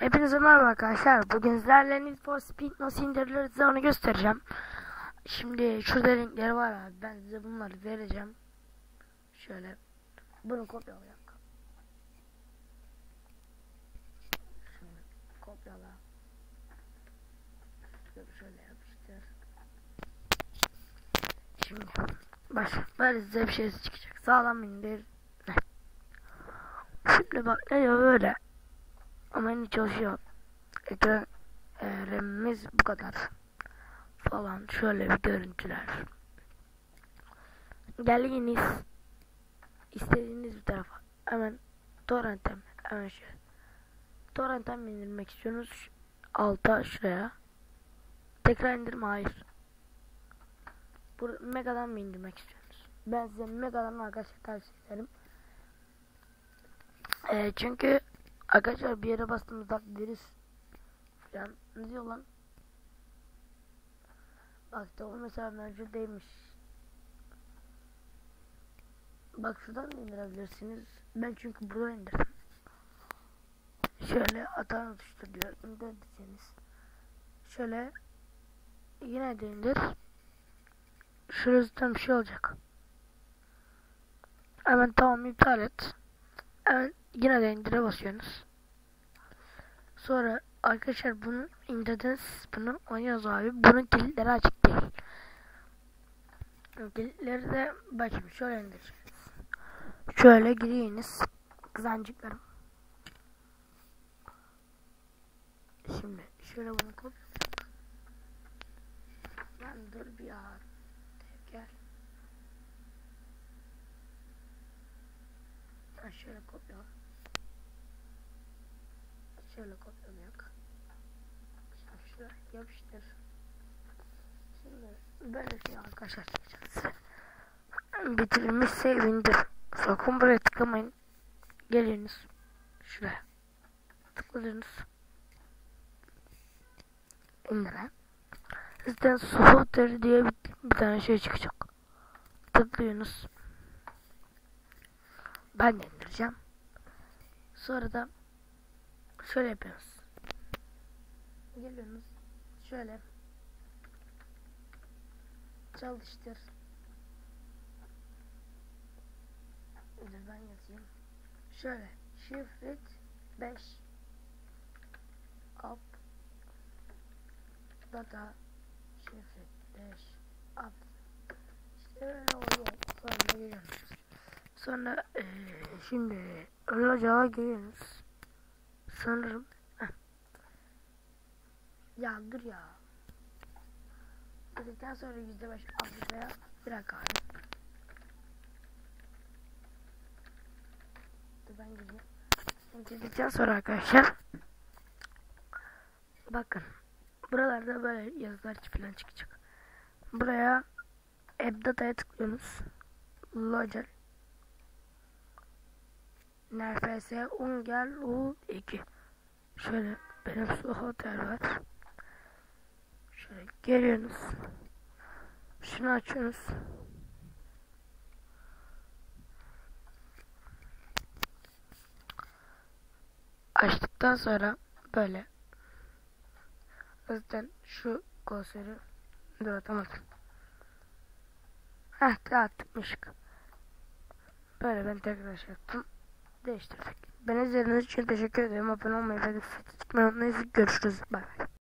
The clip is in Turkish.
Hepinize merhaba arkadaşlar. Bugün sizlerle Need for Speed nasıl indirilir size onu göstereceğim. Şimdi şurada linkleri var abi. Ben size bunları vereceğim. Şöyle. Bunu kopyalayalım. Şimdi kopyala. Şöyle, şöyle yapıştır. Şimdi baş. Böyle size bir şey çıkacak. Sağlam indir. Şimdi bak ne diyor böyle. Ama yine çalışıyor. Ekran e, RAM'imiz bu kadar. Falan şöyle bir görüntüler. Geldiğiniz istediğiniz bir tarafa hemen torrentten hemen şöyle torrentten indirmek istiyorsunuz Şu- alta şuraya tekrar indirme hayır bu megadan mı indirmek istiyorsunuz ben size megadan arkadaşlar tavsiye ederim e, çünkü Arkadaşlar bir yere bastığımızda virüs falan ne diyor lan? Bak da o mesela mevcut değilmiş. Bak şuradan da indirebilirsiniz. Ben çünkü buradan indirdim. Şöyle hata oluştur diyor. İndir. Şöyle yine de indir. Şurasından bir şey olacak. Hemen tamam iptal et. Hemen yine de indire basıyorsunuz. Sonra arkadaşlar bunu indirdiniz bunu oynuyoruz abi. Bunun kilitleri açık değil. Kilitleri de bakayım şöyle indireceğiz. Şöyle gireyiniz. Kızancıklarım. Şimdi şöyle bunu koy. Lan dur bir ya. Gel. Ha, şöyle kopyala. Şöyle kopyalayak. Şuraya yapıştır. Şimdi böyle şey arkadaşlar çıkacağız. Bitirilmiş indir. Sakın buraya tıklamayın. Geliyorsunuz. Şuraya. Tıkladınız. İndire. Sizden software diye bir, bir tane şey çıkacak. Tıklıyorsunuz. Ben de indireceğim. Sonra da şöyle yapıyoruz. Geliyorsunuz. Şöyle. Çalıştır. Dur ben yazayım. Şöyle. Shift 5 up data shift 5 up işte öyle oluyor. Sonra eee, şimdi olacağı geliyorsunuz. Sanırım. Heh. Ya dur ya. Dedikten sonra yüzde beş Afrika'ya dakika abi. Dur ben gideyim. Dedikten sonra arkadaşlar. Bakın. Buralarda böyle yazılar falan çıkacak. Buraya App Data'ya tıklıyorsunuz. Logel NFS Ungel U2 Şöyle benim su otel var. Şöyle geliyorsunuz. Şunu açıyorsunuz. Açtıktan sonra böyle zaten şu konseri dur atamadım. Heh dağıtmışık. Böyle ben tekrar şey yaptım değiştirdik. Beni izlediğiniz için teşekkür ederim. Abone olmayı ve de tutmayı unutmayın. Görüşürüz. Bay bay.